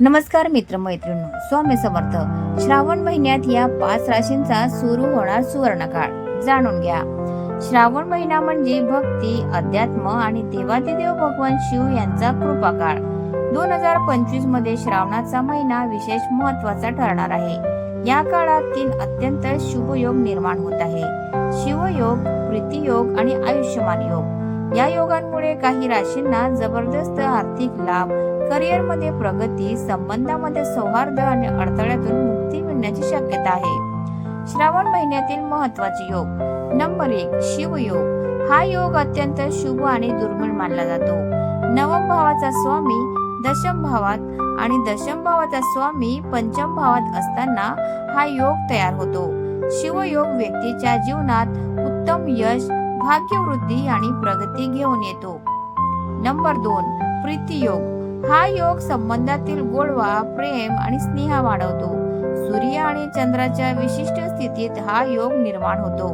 नमस्कार मित्र मैत्रिणी स्वामी समर्थ. श्रावण महिन्यात या पाच राशींचा सुरू होणार सुवर्णकाळ. जाणून घ्या. श्रावण महिना म्हणजे भक्ती अध्यात्म आणि देवादिदेव भगवान शिव यांचा कृपा काळ दोन हजार पंचवीसमध्ये श्रावणाचा महिना विशेष महत्त्वाचा ठरणार आहे. या काळात तीन अत्यंत शुभ योग निर्माण होत आहे. शिवयोग प्रीतियोग आणि आयुष्यमान योग. या योगांमुळे काही राशींना जबरदस्त आर्थिक लाभ करिअरमध्ये प्रगती संबंधामध्ये सौहार्द आणि अडथळ्यातून मुक्ती मिळण्याची शक्यता आहे. श्रावण महिन्यातील महत्त्वाचे योग. नंबर एक शिवयोग. हा योग अत्यंत शुभ आणि दुर्मिळ मानला जातो. नवम भावाचा स्वामी दशम भावात आणि दशम भावाचा स्वामी पंचम भावात असताना हा योग तयार होतो. शिवयोग व्यक्तीच्या जीवनात उत्तम यश भाग्यवृद्धी आणि प्रगती घेऊन येतो. नंबर दोन प्रीतियोग हा योग संबंधातील गोडवा प्रेम आणि स्नेह वाढवतो. सूर्य आणि चंद्राच्या विशिष्ट स्थितीत हा योग निर्माण होतो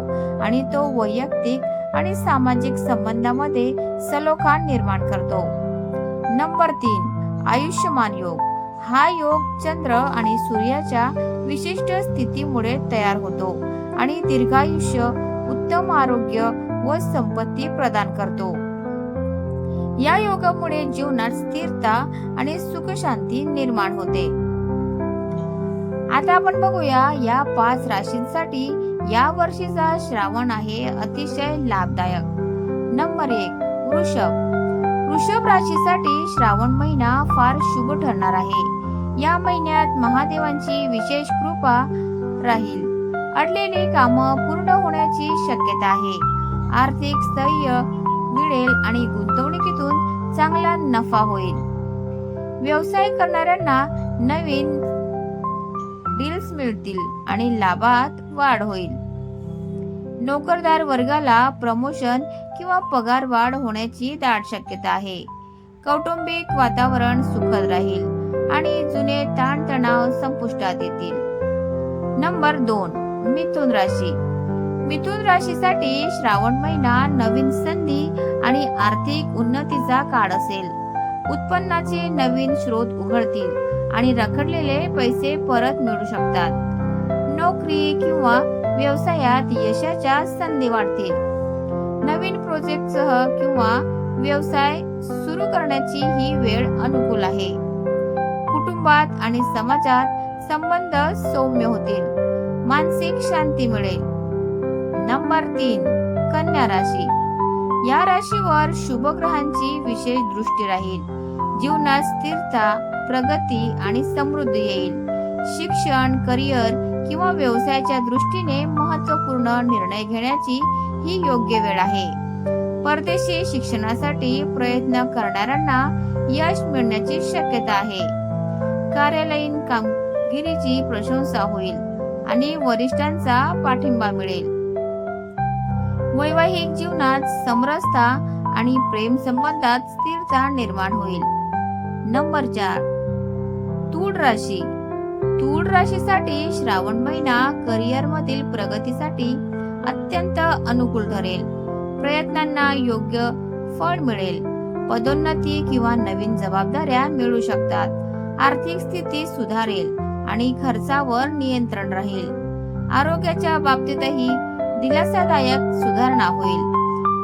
आणि तो वैयक्तिक आणि सामाजिक संबंधामध्ये सलोखान निर्माण करतो. नंबर तीन आयुष्यमान योग. हा योग चंद्र आणि सूर्याच्या विशिष्ट स्थितीमुळे तयार होतो आणि दीर्घायुष्य उत्तम आरोग्य व संपत्ती प्रदान करतो. या योगामुळे जीवनात स्थिरता आणि सुख शांती निर्माण होते. आता आपण बघूया या पाच राशींसाठी या वर्षीचा श्रावण आहे अतिशय लाभदायक. नंबर एक वृषभ. वृषभ राशीसाठी श्रावण महिना फार शुभ ठरणार आहे. या महिन्यात महादेवांची विशेष कृपा राहील. अडलेली कामं पूर्ण होण्याची शक्यता आहे. आर्थिक स्थैर्य मिळेल आणि गुंतवणुकीतून चांगला नफा होईल. व्यवसाय करणाऱ्यांना नवीन डील्स मिळतील आणि लाभात वाढ होईल. नोकरदार वर्गाला प्रमोशन किंवा पगार वाढ होण्याची दाट शक्यता आहे. कौटुंबिक वातावरण सुखद राहील आणि जुने ताणतणाव संपुष्टात येतील. नंबर दोन मिथुन राशी. मिथुन राशीसाठी श्रावण महिना नवीन संधी आणि आर्थिक उन्नतीचा काळ असेल. उत्पन्नाचे नवीन स्रोत उघडतील आणि रखडलेले पैसे परत मिळू शकतात. नोकरी किंवा व्यवसायात यशाच्या संधी वाढतील. नवीन प्रोजेक्टसह किंवा व्यवसाय सुरू करण्याची ही वेळ अनुकूल आहे. कुटुंबात आणि समाजात संबंध सौम्य होतील. मानसिक शांती मिळेल. नंबर तीन कन्या राशी. या राशीवर शुभ ग्रहांची विशेष दृष्टी राहील. जीवनात स्थिरता प्रगती आणि समृद्धी येईल. शिक्षण करिअर किंवा व्यवसायाच्या दृष्टीने महत्त्वपूर्ण निर्णय घेण्याची ही योग्य वेळ आहे. परदेशी शिक्षणासाठी प्रयत्न करणाऱ्यांना यश मिळण्याची शक्यता आहे. कार्यालयीन कामगिरीची प्रशंसा होईल आणि वरिष्ठांचा पाठिंबा मिळेल. वैवाहिक जीवनात समरसता आणि प्रेम संबंधात स्थिरता निर्माण होईल. नंबर चार. तूळ राशी. तूळ राशीसाठी श्रावण महिना करिअर मधील प्रगतीसाठी अत्यंत अनुकूल ठरेल. प्रयत्नांना योग्य फळ मिळेल. पदोन्नती किंवा नवीन जबाबदाऱ्या मिळू शकतात. आर्थिक स्थिती सुधारेल आणि खर्चावर नियंत्रण राहील. आरोग्याच्या बाबतीतही दिलासादायक सुधारणा होईल.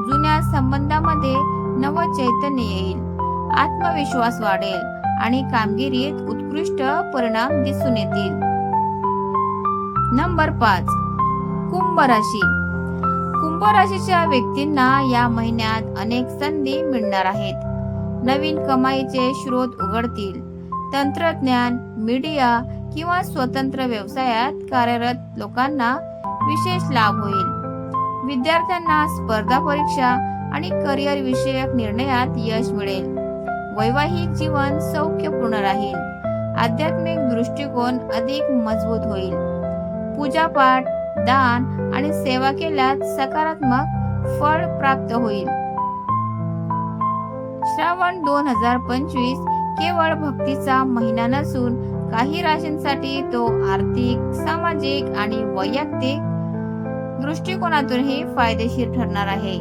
जुन्या संबंधामध्ये नव चैतन्य येईल. आत्मविश्वास वाढेल आणि कामगिरीत उत्कृष्ट परिणाम दिसून येतील. नंबर पाच. कुंभ राशी. कुंभ राशीच्या व्यक्तींना या महिन्यात अनेक संधी मिळणार आहेत. नवीन कमाईचे स्रोत उघडतील. तंत्रज्ञान मीडिया किंवा स्वतंत्र व्यवसायात कार्यरत लोकांना विशेष लाभ होईल विद्यार्थ्यांना स्पर्धा परीक्षा आणि करिअर विषयक निर्णयात यश मिळेल. वैवाहिक जीवन सौख्यपूर्ण राहील. आध्यात्मिक दृष्टिकोन अधिक मजबूत होईल. पूजापाठ दान आणि सेवा केल्यात सकारात्मक फळ प्राप्त होईल. श्रावण दोन हजार पंचवीस केवळ भक्तीचा महिना नसून काही राशींसाठी तो आर्थिक सामाजिक आणि वैयक्तिक दृष्टिकोनातूनही फायदेशीर ठरणार आहे.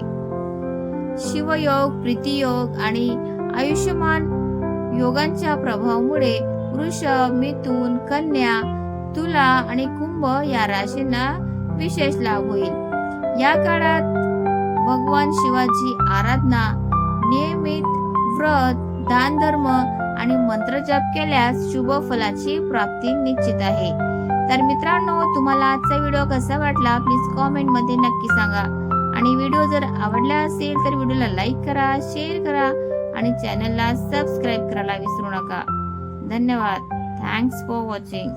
शिवयोग प्रीतियोग आणि आयुष्यमान योगांच्या प्रभावामुळे वृषभ मिथून कन्या तुला आणि कुंभ या राशींना विशेष लाभ होईल. या काळात भगवान शिवाची आराधना नियमित व्रत दान धर्म आणि मंत्र जप केल्यास शुभ फलाची प्राप्ती निश्चित आहे. तर मित्रांनो तुम्हाला आजचा व्हिडिओ कसा वाटला? प्लीज कॉमेंटमध्ये नक्की सांगा. आणि व्हिडिओ जर आवडला असेल तर व्हिडिओला लाईक करा शेअर करा आणि चॅनलला सबस्क्राईब करायला विसरू नका. धन्यवाद. Thanks for watching